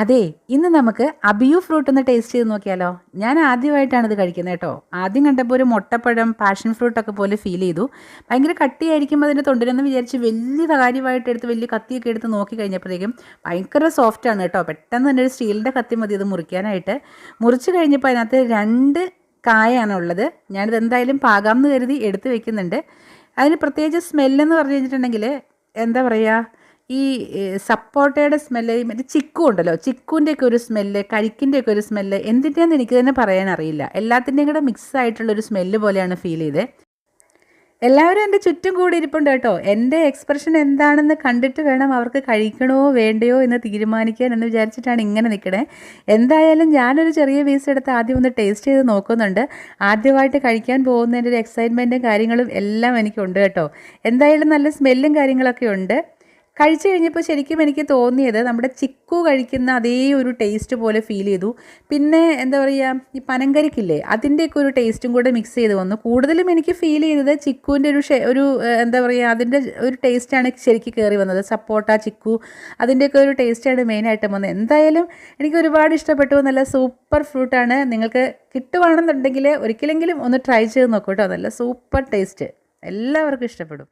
അതെ ഇന്ന് നമുക്ക് അബിയു ഫ്രൂട്ട് ഒന്ന് ടേസ്റ്റ് ചെയ്ത് നോക്കിയാലോ? ഞാൻ ആദ്യമായിട്ടാണ് ഇത് കഴിക്കുന്നത് കേട്ടോ. ആദ്യം കണ്ടപ്പോൾ ഒരു മുട്ടപ്പഴം പാഷൻ ഫ്രൂട്ടൊക്കെ പോലെ ഫീൽ ചെയ്തു. ഭയങ്കര കട്ടിയായിരിക്കും അതിന്റെ തൊണ്ടിലെന്ന് വിചാരിച്ച് വലിയ കാര്യമായിട്ട് എടുത്ത് വലിയ കത്തിയൊക്കെ എടുത്ത് നോക്കി കഴിഞ്ഞപ്പോഴത്തേക്കും ഭയങ്കര സോഫ്റ്റാണ് കേട്ടോ. പെട്ടെന്ന് തന്നെ ഒരു സ്റ്റീലിന്റെ കത്തി മതി ഇത് മുറിക്കാനായിട്ട്. മുറിച്ച് കഴിഞ്ഞപ്പോൾ അതിനകത്ത് രണ്ട് കായാണ് ഉള്ളത്. ഞാനിത് എന്തായാലും പാകാമെന്ന് കരുതി എടുത്ത് വെക്കുന്നുണ്ട്. അതിന് പ്രത്യേകിച്ച് സ്മെല്ലെന്ന് പറഞ്ഞു കഴിഞ്ഞിട്ടുണ്ടെങ്കിൽ എന്താ പറയുക? ഈ സപ്പോട്ടയുടെ സ്മെല്ല് മറ്റേ ചിക്കു ഉണ്ടല്ലോ ചിക്കുവിന്റെയൊക്കെ ഒരു സ്മെല്ല് കരിക്കിന്റെയൊക്കെ ഒരു സ്മെല്ല് എന്തിന്റെയാന്ന് എനിക്ക് തന്നെ പറയാൻ അറിയില്ല എല്ലാത്തിന്റെയും കൂടെ മിക്സ് ആയിട്ടുള്ളൊരു സ്മെല്ല് പോലെയാണ് ഫീൽ ചെയ്തത് എല്ലാവരും എന്റെ ചുറ്റും കൂടി ഇരിപ്പുണ്ട് കേട്ടോ. എന്റെ എക്സ്പ്രഷൻ എന്താണെന്ന് കണ്ടിട്ട് വേണം അവർക്ക് കഴിക്കണോ വേണ്ടയോ എന്ന് തീരുമാനിക്കാൻ എന്ന് വിചാരിച്ചിട്ടാണ് ഇങ്ങനെ നിൽക്കണേ. എന്തായാലും ഞാനൊരു ചെറിയ പീസ് എടുത്ത് ആദ്യം ഒന്ന് ടേസ്റ്റ് ചെയ്ത് നോക്കുന്നുണ്ട്. ആദ്യമായിട്ട് കഴിക്കാൻ പോകുന്നതിന്റെ ഒരു എക്സൈറ്റ്മെന്റും കാര്യങ്ങളും എല്ലാം എനിക്കുണ്ട് കേട്ടോ. എന്തായാലും നല്ല സ്മെല്ലും കാര്യങ്ങളൊക്കെ ഉണ്ട്. കഴിച്ചു കഴിഞ്ഞപ്പോൾ ശരിക്കും എനിക്ക് തോന്നിയത് നമ്മുടെ ചിക്കു കഴിക്കുന്ന അതേ ഒരു ടേസ്റ്റ് പോലെ ഫീൽ ചെയ്തു. പിന്നെ എന്താ പറയുക ഈ പനങ്കരിക്കില്ലേ അതിന്റെയൊക്കെ ഒരു ടേസ്റ്റും കൂടെ മിക്സ് ചെയ്ത് വന്നു. കൂടുതലും എനിക്ക് ഫീൽ ചെയ്തത് ചിക്കുവിന്റെ ഒരു ഒരു എന്താ പറയുക അതിന്റെ ഒരു ടേസ്റ്റാണ് ശരിക്കും കയറി വന്നത്. സപ്പോട്ട ചിക്കു അതിന്റെയൊക്കെ ഒരു ടേസ്റ്റാണ് മെയിനായിട്ട് വന്നത്. എന്തായാലും എനിക്ക് ഒരുപാട് ഇഷ്ടപ്പെട്ടു. നല്ല സൂപ്പർ ഫ്രൂട്ടാണ് നിങ്ങൾക്ക് കിട്ടുവാണെന്നുണ്ടെങ്കിൽ ഒരിക്കലെങ്കിലും ഒന്ന് ട്രൈ ചെയ്ത് നോക്കൂട്ടോ നല്ല സൂപ്പർ ടേസ്റ്റ് എല്ലാവർക്കും ഇഷ്ടപ്പെടും.